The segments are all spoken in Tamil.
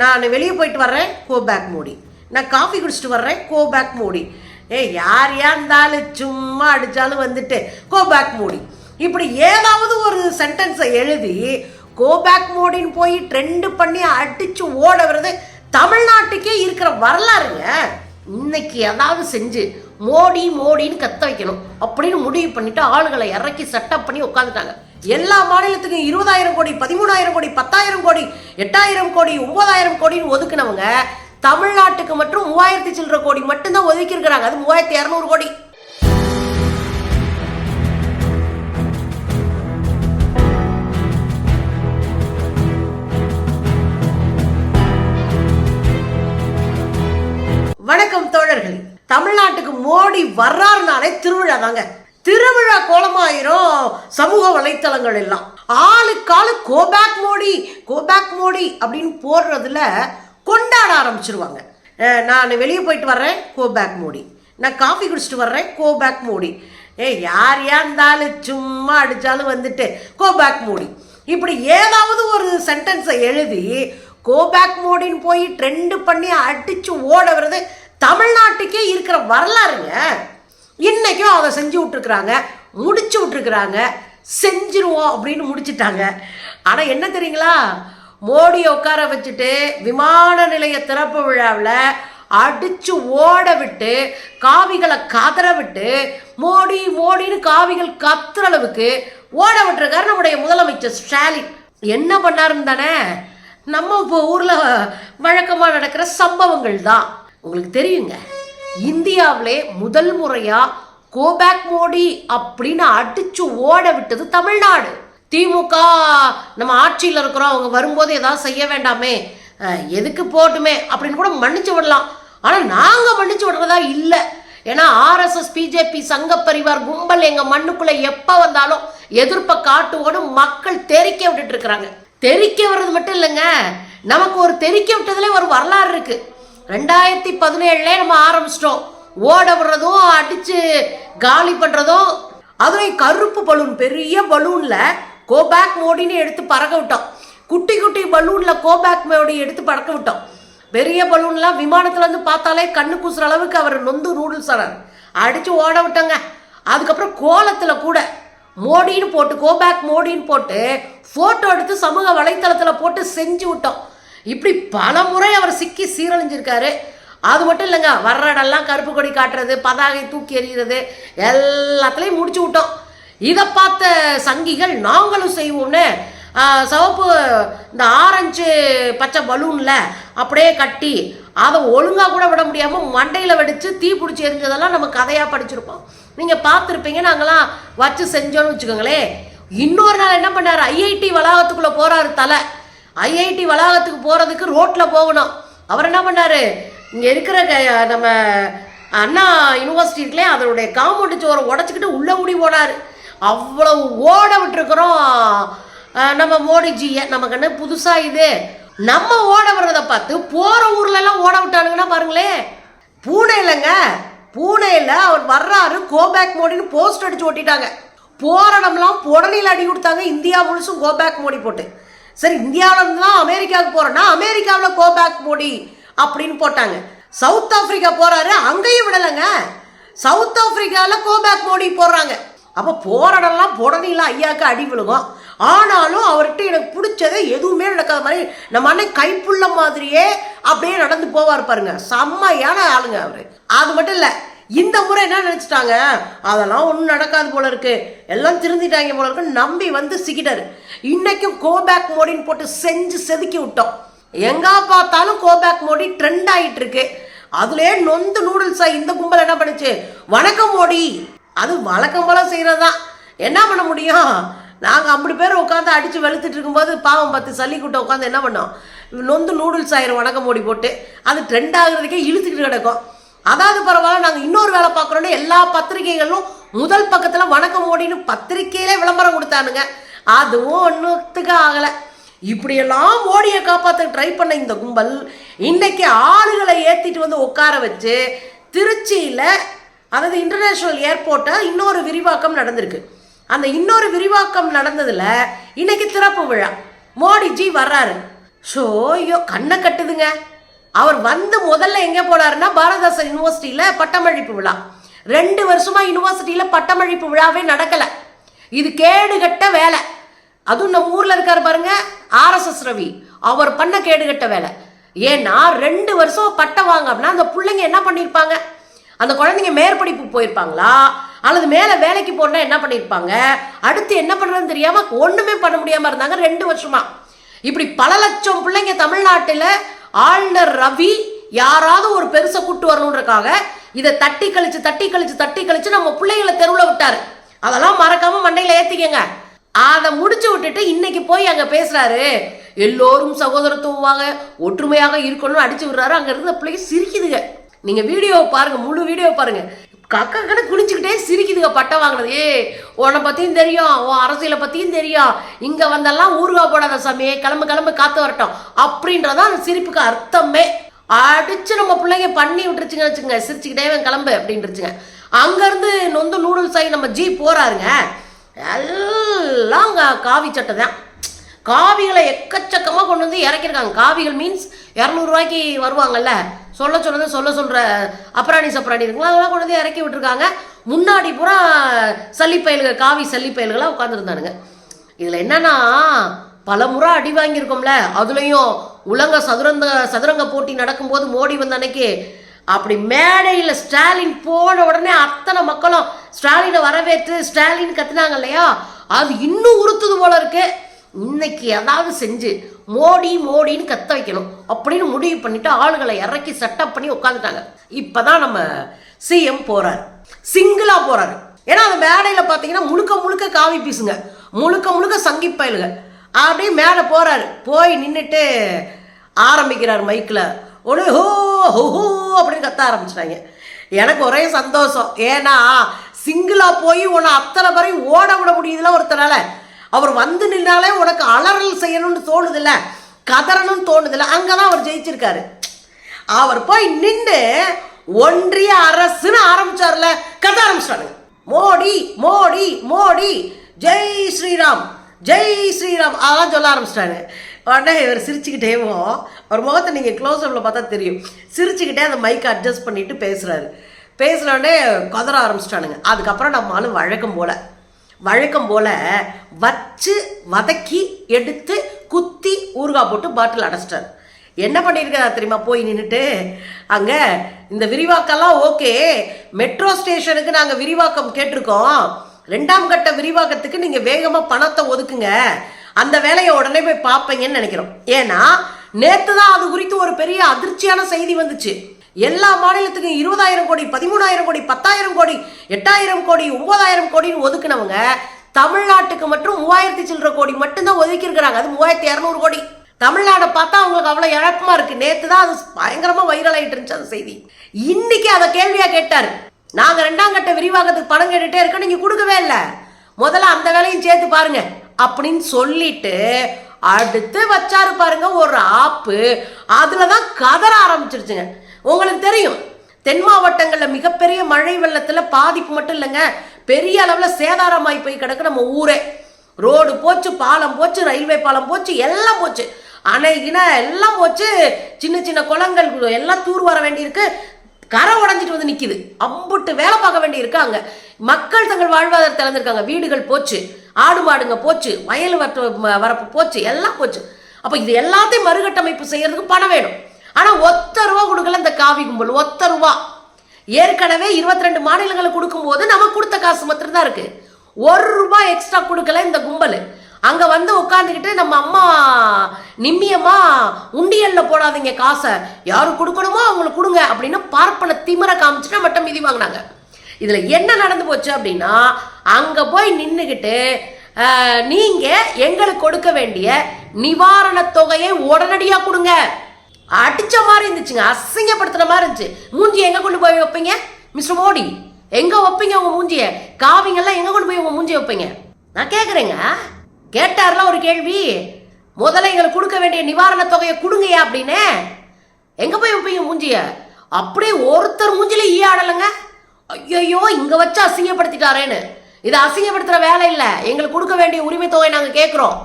நான் வெளியே போயிட்டு வர்றேன் கோ பேக் மோடி. நான் காஃபி குடிச்சிட்டு வர்றேன் கோ பேக் மோடி. ஏ யார் இருந்தாலும் சும்மா அடித்தாலும் வந்துட்டு கோ பேக் மோடி. இப்படி ஏதாவது ஒரு சென்டென்ஸை எழுதி கோ பேக் மோடின்னு போய் ட்ரெண்டு பண்ணி அடித்து ஓட வர்றது தமிழ்நாட்டுக்கே இருக்கிற வரலாறுங்க. இன்னைக்கு ஏதாவது செஞ்சு மோடி மோடின்னு கத்த வைக்கணும். அப்படின்னு முடிவு பண்ணிட்டு ஆளுகளை இறக்கி செட்டப் பண்ணி உட்காந்துட்டாங்க எல்லா மாநிலத்துக்கும் இருபதாயிரம் கோடி பதிமூணாயிரம் கோடி பத்தாயிரம் கோடி எட்டாயிரம் கோடி ஒன்பதாயிரம் கோடின்னு ஒதுக்குனவங்க தமிழ்நாட்டுக்கு மட்டும் மூவாயிரத்தி சில்லற கோடி மட்டும்தான் ஒதுக்கி இருக்கிறாங்க அது மூவாயிரத்தி இரநூறு கோடி. தமிழ்நாட்டுக்கு மோடி வர்றாருனாலே திருவிழா தாங்க. திருவிழா கோலமாயிரும் சமூக வலைத்தளங்கள் எல்லாம். ஆளுக்காளு go back Modi go back Modi அப்படின்னு போடுறதுல கொண்டாட ஆரம்பிச்சிருவாங்க. நான் வெளியே போயிட்டு வர்றேன் கோபேக் மோடி. நான் காஃபி குடிச்சிட்டு வர்றேன் கோபேக் மோடி. ஏ யார் இருந்தாலும் சும்மா அடித்தாலும் வந்துட்டு கோபேக் மோடி. இப்படி ஏதாவது ஒரு சென்டென்ஸை எழுதி கோபேக் மோடின்னு போய் ட்ரெண்டு பண்ணி அடித்து ஓட தமிழ்நாட்டுக்கே இருக்கிற வரலாறுங்க. இன்னைக்கும் அதை செஞ்சு விட்டுருக்குறாங்க. முடிச்சு விட்டுருக்குறாங்க. செஞ்சிருவோம் அப்படின்னு முடிச்சிட்டாங்க. ஆனால் என்ன தெரியுங்களா? மோடியை உட்கார வச்சுட்டு விமான நிலைய திறப்பு விழாவில் அடிச்சு ஓட விட்டு காவிகளை கதற விட்டு மோடி மோடின்னு காவிகள் கத்துற அளவுக்கு ஓட விட்டுருக்காரு நம்முடைய முதலமைச்சர் ஸ்டாலின். என்ன பண்ணாருன்னு தானே? நம்ம இப்போ ஊரில் வழக்கமாக நடக்கிற சம்பவங்கள் தான். உங்களுக்கு தெரியுங்க இந்தியாவிலே முதல் முறையாக கோபேக் மோடி அப்படின்னு அடிச்சு ஓட விட்டது தமிழ்நாடு. திமுக நம்ம ஆட்சியில் இருக்கிறோம் அவங்க வரும்போது ஏதாவது செய்ய வேண்டாமே எதுக்கு போட்டுமே அப்படின்னு கூட மன்னிச்சு விடலாம். ஆனால் நாங்கள் மன்னிச்சு விடுறதா இல்லை. ஏன்னா ஆர்எஸ்எஸ் பிஜேபி சங்க பரிவார் கும்பல் எங்கள் மண்ணுக்குள்ளே எப்போ வந்தாலும் எதிர்ப்பை காட்டுவோடு மக்கள் தெரிக்க விட்டுட்டு இருக்கிறாங்க. தெரிக்க வர்றது மட்டும் இல்லைங்க நமக்கு ஒரு தெரிக்க விட்டதுல ஒரு வரலாறு இருக்குது ரெண்டாயிரத்தி பதினேழுல நம்ம ஆரம்பிச்சிட்டோம். ஓட விடுறதும் அடிச்சு காலி பண்றதும் அதுவும் கருப்பு பலூன் பெரிய பலூன்ல கோபேக் மோடின்னு எடுத்து பறக்க விட்டோம். குட்டி குட்டி பலூன்ல கோபேக் மோடி எடுத்து பறக்க விட்டோம். பெரிய பலூன்லாம் விமானத்துல இருந்து பார்த்தாலே கண்ணு கூசுற அளவுக்கு அவர் நொந்து நூடுல்ஸ் ஆனார் அடிச்சு ஓட விட்டோங்க. அதுக்கப்புறம் கோலத்துல கூட மோடின்னு போட்டு கோபேக் மோடின்னு போட்டு போட்டோ எடுத்து சமூக வலைத்தளத்துல போட்டு செஞ்சு விட்டோம். இப்படி பல முறை அவர் சிக்கி சீரழிஞ்சிருக்காரு. அது மட்டும் இல்லைங்க வர்ற இடம்லாம் கருப்பு கொடி காட்டுறது பதாகை தூக்கி எறிகிறது எல்லாத்துலேயும் முடிச்சு விட்டோம். இதை பார்த்த சங்கிகள் நாங்களும் செய்வோம்னு சிவப்பு இந்த ஆரஞ்சு பச்சை பலூனில் அப்படியே கட்டி அதை ஒழுங்காக கூட விட முடியாமல் மண்டையில் வெடித்து தீ பிடிச்சி எரிஞ்சதெல்லாம் நம்ம கதையாக படிச்சிருப்போம். நீங்கள் பார்த்துருப்பீங்க நாங்களாம் வச்சு செஞ்சோன்னு வச்சுக்கோங்களேன். இன்னொரு நாள் என்ன பண்ணார்? ஐஐடி வளாகத்துக்குள்ளே போகிறாரு தலை. ஐஐடி வளாகத்துக்கு போகிறதுக்கு ரோட்டில் போகணும். அவர் என்ன பண்ணார்? இங்கே இருக்கிற நம்ம அண்ணா யூனிவர்சிட்டி இருக்குல்லே அதனுடைய காம்பவுண்டு சோரை உடச்சிக்கிட்டு உள்ளே ஊடி போனார். அவ்வளவு ஓட விட்டுருக்குறோம். நம்ம மோடிஜியை நமக்கு என்ன புதுசாக இது. நம்ம ஓட விடுறத பார்த்து போகிற ஊர்லெல்லாம் ஓட விட்டானுங்கன்னா பாருங்களேன். பூனே இல்லைங்க. பூனேல அவர் வர்றாரு. கோபேக் மோடின்னு போஸ்ட் அடிச்சு ஓட்டிட்டாங்க போராடம்லாம் இடம்லாம் அடி கொடுத்தாங்க. இந்தியா முழுசும் கோபேக் மோடி போட்டு. சரி இந்தியாவில அமெரிக்காவுக்கு போறோம்னா அமெரிக்காவில் கோபேக் மோடி அப்படின்னு போட்டாங்க. சவுத் ஆப்பிரிக்கா போறாரு அங்கேயும் விடலைங்க. சவுத் ஆப்பிரிக்காவில் கோபேக் மோடி போடுறாங்க. அப்போ போராடலாம் இடம்லாம் ஐயாக்கு அடி விழுகும். ஆனாலும் அவர்கிட்ட எனக்கு பிடிச்சதே எதுவுமே நடக்காத மாதிரி நம்ம அண்ணன் கைப்புள்ள மாதிரியே அப்படியே நடந்து போவார் பாருங்க. செம்மையான ஆளுங்க அவரு. அது மட்டும் இல்லை இந்த முறை என்ன நினச்சிட்டாங்க? அதெல்லாம் ஒன்றும் நடக்காது போல இருக்கு. எல்லாம் திருந்திட்டாங்க போல இருக்கு. நம்பி வந்து சிக்கிட்டாரு. இன்னைக்கும் கோபேக் மோடின்னு போட்டு செஞ்சு செதுக்கி விட்டோம். எங்கே பார்த்தாலும் கோபேக் மோடி ட்ரெண்ட் ஆகிட்டு இருக்கு. அதுலயே நொந்து நூடுல்ஸா இந்த கும்பல் என்ன பண்ணுச்சு? வணக்கம் மோடி. அது வழக்கம் போல செய்யறதுதான். என்ன பண்ண முடியும்? நாங்கள் அப்படி பேர் உட்காந்து அடித்து வெளுத்துட்டு இருக்கும்போது பாவம் பத்து சல்லிக்குட்டை உட்காந்து என்ன பண்ணோம்? நொந்து நூடுல்ஸ் ஆயிரம் வணக்கம் மோடி போட்டு. அது ட்ரெண்ட் ஆகுறதுக்கே இழுத்துக்கிட்டு கிடக்கும். அதாவது பரவாயில்ல நாங்கள் இன்னொரு வேலை பார்க்குறோன்னு எல்லா பத்திரிகைகளும் முதல் பக்கத்தில் வணக்கம் மோடின்னு பத்திரிக்கையிலே விளம்பரம் கொடுத்தானுங்க. அதுவும் ஒன்றுத்துக்கு ஆகலை. இப்படியெல்லாம் மோடியை காப்பாற்ற ட்ரை பண்ண இந்த கும்பல் இன்னைக்கு ஆளுகளை ஏற்றிட்டு வந்து உட்கார வச்சு திருச்சியில் அதாவது இன்டர்நேஷ்னல் ஏர்போர்ட்டை இன்னொரு விரிவாக்கம் நடந்திருக்கு. அந்த இன்னொரு விரிவாக்கம் நடந்ததில் இன்னைக்கு திறப்பு விழா. மோடிஜி வர்றாரு. ஸோ ஐயோ கண்ணை கட்டுதுங்க. அவர் வந்து முதல்ல எங்கே போனாருன்னா பாரதாசன் யூனிவர்சிட்டியில் பட்டமளிப்பு விழா. ரெண்டு வருஷமா யூனிவர்சிட்டியில் பட்டமளிப்பு விழாவே நடக்கலை. இது கேடுகட்ட வேலை. அதுவும் நம்ம ஊரில் இருக்கார் பாருங்க ஆர்எஸ்எஸ் ரவி. அவர் பண்ண கேடுகட்ட வேலை. ஏன்னா ரெண்டு வருஷம் பட்டம் வாங்க அப்படின்னா அந்த பிள்ளைங்க என்ன பண்ணியிருப்பாங்க அந்த குழந்தைங்க மேற்படிப்பு போயிருப்பாங்களா? அல்லது மேலே வேலைக்கு போனால் என்ன பண்ணியிருப்பாங்க அடுத்து என்ன பண்ணுறதுன்னு தெரியாமல் ஒன்றுமே பண்ண முடியாமல் இருந்தாங்க ரெண்டு வருஷமா. இப்படி பல லட்சம் பிள்ளைங்க தமிழ்நாட்டில் ஆளுநர் ரவி யாராவது ஒரு பெருசை கூட்டு வரணுன்றக்காக இதை தட்டி கழிச்சு தட்டி கழிச்சு தட்டி கழிச்சு நம்ம பிள்ளைகளை தெருவில் விட்டாரு. அதெல்லாம் மறக்காம மண்டையில ஏத்திக்கங்க. அதை முடிச்சு விட்டுட்டு இன்னைக்கு போய் அங்க பேசுறாரு. எல்லோரும் சகோதரத்துவமாக ஒற்றுமையாக இருக்கணும்னு அடிச்சு விடுறாரு. அங்க இருந்த பிள்ளைங்க சிரிக்குதுங்க. நீங்க வீடியோ பாருங்க முழு வீடியோ பாருங்க. கக்க குளிச்சுக்கிட்டே சிரிக்குதுங்க பட்டம் வாங்கினது. ஏ உன்னை பற்றியும் தெரியும் உன் அரசியலை பற்றியும் தெரியும். இங்கே வந்தெல்லாம் ஊருகா போடாத சாமியே கிளம்பு கிளம்பு காத்து வரட்டும். அப்படின்றதான் அந்த சிரிப்புக்கு அர்த்தமே. அடிச்சு நம்ம பிள்ளைங்க பண்ணி விட்டுருச்சுங்க வச்சுங்க சிரிச்சுக்கிட்டே கிளம்பு அப்படின்ட்டுருச்சுங்க அங்கேருந்து நொந்து நூடுல்ஸ் ஆகி நம்ம ஜி போகிறாருங்க எல்லாம் காவி சட்டை தான். காவிகளை எக்கச்சக்கமாக கொண்டு வந்து இறக்கிருக்காங்க காவிகள் மீன்ஸ் இரநூறுவாய்க்கு வருவாங்கல்ல. சொல்ல சொன்னது சொல்ல சொல்கிற அப்ராணி சப்ராணி இருக்குங்களா? அதெல்லாம் கொண்டு வந்து இறக்கி விட்டுருக்காங்க. முன்னாடி பூரா சல்லிப்பயல்கள் காவி சல்லிப்பயல்களாக உட்காந்துருந்தானுங்க இதில் என்னன்னா பல முறை அடி வாங்கியிருக்கோம்ல. அதுலேயும் உலக சதுரங்க சதுரங்க போட்டி நடக்கும்போது மோடி வந்த அன்னைக்கு அப்படி மேடையில் ஸ்டாலின் போன உடனே அத்தனை மக்களும் ஸ்டாலினை வரவேற்று ஸ்டாலின் கத்துனாங்க இல்லையா? அது இன்னும் உறுத்துது போல இருக்குது இன்னைக்கு ஏதாவது செஞ்சு மோடி மோடின்னு கத்த வைக்கணும் அப்படின்னு முடிவு பண்ணிட்டு ஆளுகளை இறக்கி செட்டப் பண்ணி உட்காந்துட்டாங்க இப்பதான் நம்ம சிஎம் போறாரு. சிங்கிளாக போறாரு. ஏன்னா அந்த மேடையில் பார்த்தீங்கன்னா முழுக்க முழுக்க காவி பீசுங்க. முழுக்க முழுக்க சங்கி பயலுங்க. அப்படியே மேலே போறாரு. போய் நின்றுட்டு ஆரம்பிக்கிறார் மைக்கில் உடனே ஹோ ஹோ ஹோ அப்படின்னு கத்த ஆரம்பிச்சிட்டாங்க. எனக்கு ஒரே சந்தோஷம். ஏன்னா சிங்கிளாக போய் உன்னை அத்தனை வரையும் ஓட விட முடியுதுல ஒருத்தனால. அவர் வந்து நின்னாலே உனக்கு அலறல் செய்யணும்னு தோணுதில்ல? கதறணும்னு தோணுதில்ல? அங்கே தான் அவர் ஜெயிச்சிருக்காரு. அவர் போய் நின்று ஒன்றிய அரசுன்னு ஆரம்பிச்சார்ல கத ஆரம்பிச்சிட்டானுங்க மோடி மோடி மோடி ஜெய் ஸ்ரீராம் ஜெய் ஸ்ரீராம் அதெல்லாம் சொல்ல ஆரம்பிச்சிட்டாங்க உடனே இவர் சிரிச்சுக்கிட்டேவோ அவர் முகத்தை நீங்கள் க்ளோஸ் அப்பில் பார்த்தா தெரியும். சிரிச்சுக்கிட்டே அந்த மைக்கை அட்ஜஸ்ட் பண்ணிட்டு பேசுகிறாரு பேசுன உடனே கதற ஆரம்பிச்சிட்டானுங்க. அதுக்கப்புறம் நம்ம ஆளு வழக்கம் போல. வழக்கம் போல வச்சு வதக்கி எடுத்து குத்தி ஊறுகாய் போட்டு பாட்டில் அடைச்சிட்டார். என்ன பண்ணியிருக்காரு தெரியுமா? போய் நின்றுட்டு அங்கே இந்த விரிவாக்கம்லாம் ஓகே. மெட்ரோ ஸ்டேஷனுக்கு நாங்கள் விரிவாக்கம் கேட்டிருக்கோம். ரெண்டாம் கட்ட விரிவாக்கத்துக்கு நீங்கள் வேகமாக பணத்தை ஒதுக்குங்க. அந்த வேலையை உடனே போய் பார்ப்பீங்கன்னு நினைக்கிறோம். ஏன்னா நேற்று தான் அது குறித்து ஒரு பெரிய அதிர்ச்சியான செய்தி வந்துச்சு. எல்லா மாநிலத்துக்கும் இருபதாயிரம் கோடி பதிமூணாயிரம் கோடி பத்தாயிரம் கோடி எட்டாயிரம் கோடி ஒன்பதாயிரம் கோடின்னு ஒதுக்குனவங்க தமிழ்நாட்டுக்கு மட்டும் மூவாயிரத்தி சில்லற கோடி மட்டும்தான் ஒதுக்கி இருக்கிறாங்க. அது மூவாயிரத்தி இரநூறு கோடி. தமிழ்நாடை பார்த்தா அவங்களுக்கு அவ்வளோ இழப்பமா இருக்கு. நேத்து தான் அது பயங்கரமா வைரல் ஆயிட்டு இருந்துச்சு அந்த செய்தி. இன்னைக்கு அதை கேள்வியா கேட்டார். நாங்க ரெண்டாம் கட்ட விரிவாக்கத்துக்கு பணம் கேட்டுட்டே இருக்கோம். நீங்க கொடுக்கவே இல்லை. முதல்ல அந்த வேலையும் சேர்த்து பாருங்க. அப்படின்னு சொல்லிட்டு அடுத்து வச்சாரு பாருங்க ஒரு ஆப்பு. அதில் தான் கதற ஆரம்பிச்சிருச்சுங்க. உங்களுக்கு தெரியும் தென் மாவட்டங்களில் மிகப்பெரிய மழை வெள்ளத்தில் பாதிப்பு மட்டும் இல்லைங்க. பெரிய அளவில் சேதாரமாய் போய் கிடக்கு நம்ம ஊரே. ரோடு போச்சு பாலம் போச்சு ரயில்வே பாலம் போச்சு எல்லாம் போச்சு. அணை இன எல்லாம் போச்சு. சின்ன சின்ன குளங்கள் எல்லாம் தூர் வர வேண்டியிருக்கு. கரை உடஞ்சிட்டு வந்து நிற்கிது அம்புட்டு வேலை பார்க்க வேண்டியிருக்கு அங்கே மக்கள் தங்கள் வாழ்வாதாரத்தை இழந்திருக்காங்க. வீடுகள் போச்சு ஆடு மாடுங்க போச்சு வயல் வரப்பு போச்சு எல்லாம் போச்சு. அப்போ இது எல்லாத்தையும் மறுகட்டமைப்பு செய்யறதுக்கு பணம் வேணும். ஆனால் ஒத்த ரூபா கொடுக்கல இந்த காவி கும்பல் ஒத்த ரூபா. ஏற்கனவே 22 ரெண்டு மாநிலங்களுக்கு கொடுக்கும்போது நம்ம கொடுத்த காசு மாத்திரம் தான் இருக்கு. ஒரு ரூபாய் எக்ஸ்ட்ரா கொடுக்கல இந்த கும்பல். அங்க வந்து உட்காந்துக்கிட்டு நம்ம அம்மா நிம்மியம்மா உண்டியல்ல போடாதீங்க காசை. யாரு கொடுக்கணுமோ அவங்களுக்கு கொடுங்க அப்படின்னு பார்ப்பன திமிர காமிச்சுட்டு மட்டும் மிதி வாங்கினாங்க. இதுல என்ன நடந்து போச்சு அப்படின்னா அங்க போய் நின்றுக்கிட்டு நீங்கள் நீங்க எங்களுக்கு கொடுக்க வேண்டிய நிவாரண தொகையை உடனடியா கொடுங்க. அடிச்ச மாதிரி இருந்துச்சுங்க அசிங்கப்படுத்துற மாதிரி இருந்துச்சு. மூஞ்சி எங்க கொண்டு போய் வைப்பீங்க? மிஸ்டர் மோடி எங்க வைப்பீங்க உங்க மூஞ்சிய? காவிங்கெல்லாம் எங்க கொண்டு போய் உங்க மூஞ்சிய வைப்பீங்க? நான் கேக்குறேங்க. கேட்டார்லாம் ஒரு கேள்வி. முதல்ல எங்களுக்கு கொடுக்க வேண்டிய நிவாரண தொகையை கொடுங்கயா அப்படின்னு. எங்க போய் வைப்பீங்க மூஞ்சிய? அப்படியே ஒருத்தர் மூஞ்சில ஈ ஆடலைங்க. ஐயோ இங்க வச்சு அசிங்கப்படுத்திட்டாரேன்னு. இது அசிங்கப்படுத்துற வேலை இல்லை. எங்களுக்கு கொடுக்க வேண்டிய உரிமை தொகை நாங்க கேட்கிறோம்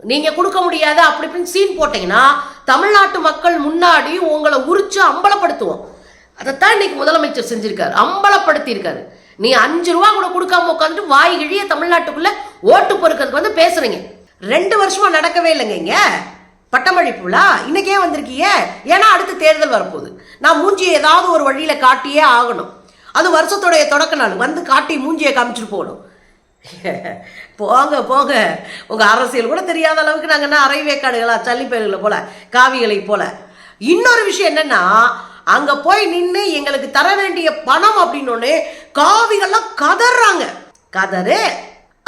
நீங்க கொடுக்க முடியாது அப்படி இப்படின்னு சீன் போட்டீங்கன்னா தமிழ்நாட்டு மக்கள் முன்னாடி உங்களை உரிச்சு அம்பலப்படுத்துவோம். அதைத்தான் இன்னைக்கு முதலமைச்சர் செஞ்சிருக்காரு. அம்பலப்படுத்தியிருக்காரு. நீ அஞ்சு ரூபா கூட கொடுக்காம உட்காந்துட்டு வாய் கிழிய தமிழ்நாட்டுக்குள்ள ஓட்டு பொறுக்கிறதுக்கு வந்து பேசுறீங்க. ரெண்டு வருஷமா நடக்கவே இல்லைங்க இங்க. பட்டமளிப்புலா இன்னைக்கே வந்திருக்கீங்க. ஏன்னா அடுத்து தேர்தல் வரப்போகுது. நான் மூஞ்சியை ஏதாவது ஒரு வழியில காட்டியே ஆகணும். அது வருஷத்துடைய தொடக்க நாள். வந்து காட்டி மூஞ்சியை காமிச்சிட்டு போகணும். போங்க போங்க. உங்கள் அரசியல் கூட தெரியாத அளவுக்கு நாங்கள் என்ன அரைவேக்காடுகளா சல்லிப்பயல்களை போல காவிகளை போல. இன்னொரு விஷயம் என்னன்னா அங்கே போய் நின்று எங்களுக்கு தர வேண்டிய பணம் அப்படின்னு காவிகள்லாம் கதறாங்க. கதறு.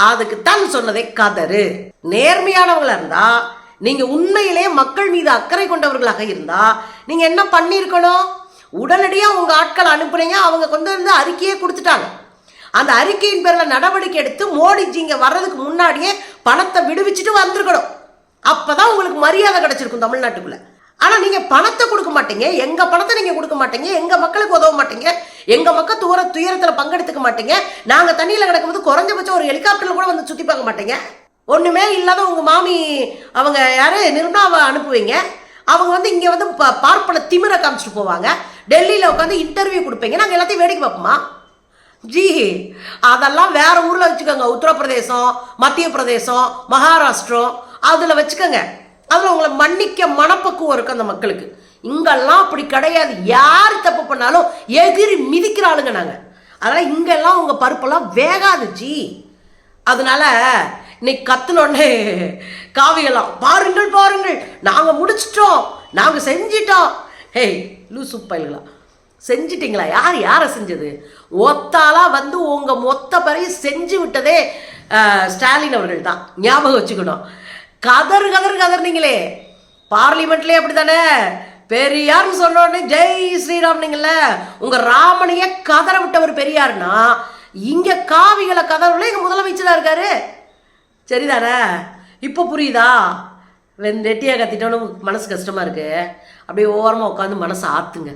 அதுக்கு தான் சொன்னதே கதறு. நேர்மையானவங்களா இருந்தா நீங்க உண்மையிலே மக்கள் மீது அக்கறை கொண்டவர்களாக இருந்தா நீங்க என்ன பண்ணியிருக்கணும்? உடனடியாக உங்க ஆட்கள் அனுப்புறீங்க அவங்க கொண்டு வந்து அறிக்கையே கொடுத்துட்டாங்க. அந்த அறிக்கையின் பேரில் நடவடிக்கை எடுத்து மோடிஜி இங்கே வர்றதுக்கு முன்னாடியே பணத்தை விடுவிச்சுட்டு வந்திருக்கணும். அப்பதான் உங்களுக்கு மரியாதை கிடச்சிருக்கும் தமிழ்நாட்டுக்குள்ளே. ஆனால் நீங்கள் பணத்தை கொடுக்க மாட்டீங்க. எங்கள் பணத்தை நீங்கள் கொடுக்க மாட்டீங்க. எங்கள் மக்களுக்கு உதவ மாட்டீங்க. எங்கள் மக்கள் தூர துயரத்தில் பங்கெடுத்துக்க மாட்டீங்க. நாங்கள் தண்ணியில் கிடக்கும்போது குறைஞ்சபட்சம் ஒரு ஹெலிகாப்டரில் கூட வந்து சுற்றி பார்க்க மாட்டீங்க. ஒன்றுமே இல்லாத உங்கள் மாமி அவங்க யாரு? நிர்மலாவை அனுப்புவீங்க. அவங்க வந்து இங்கே வந்து ப- பார்ப்பன திமிரை காமிச்சிட்டு போவாங்க. டெல்லியில் உட்காந்து இன்டர்வியூ கொடுப்பீங்க. நாங்கள் எல்லாத்தையும் வேடிக்கை பார்ப்போமா? ஜி அதெல்லாம் வேற ஊரில் வச்சுக்கோங்க. உத்தரப்பிரதேசம் மத்திய பிரதேசம் மகாராஷ்டிரம் அதில் வச்சுக்கோங்க. அதில் உங்களை மன்னிக்க மனப்பக்குவம் இருக்கு அந்த மக்களுக்கு. இங்கெல்லாம் அப்படி கிடையாது. யார் தப்பு பண்ணாலும் எதிரி மிதிக்கிற ஆளுங்க நாங்கள் அதனால் இங்கெல்லாம் உங்கள் பருப்பெல்லாம் வேகாது ஜி. அதனால இன்னைக்கு கத்துனோடனே காவியெல்லாம் பாருங்கள் பாருங்கள். நாங்கள் முடிச்சிட்டோம். நாங்கள் செஞ்சிட்டோம். ஹேய் லூசு பயல்களா? செஞ்சிட்டிங்களா? யார் யாரை செஞ்சது? ஒத்தாளாக வந்து உங்கள் மொத்த பறையும் செஞ்சு விட்டதே ஸ்டாலின் அவர்கள் தான். ஞாபகம் வச்சுக்கணும். கதர் கதர் கதர்னீங்களே அப்படி தானே பெரியார்னு சொன்னோடனே ஜெய் ஸ்ரீராம் உங்கள் ராமனையே கதற விட்டவர் பெரியார்னா இங்கே காவிகளை கதறவுல எங்கள் முதலமைச்சராக இருக்காரு? சரிதானே? இப்போ புரியுதா? வெண் வெட்டியாக கத்திட்டோன்னு மனசு கஷ்டமாக இருக்குது அப்படியே ஓரமாக உட்காந்து மனசை ஆத்துங்க.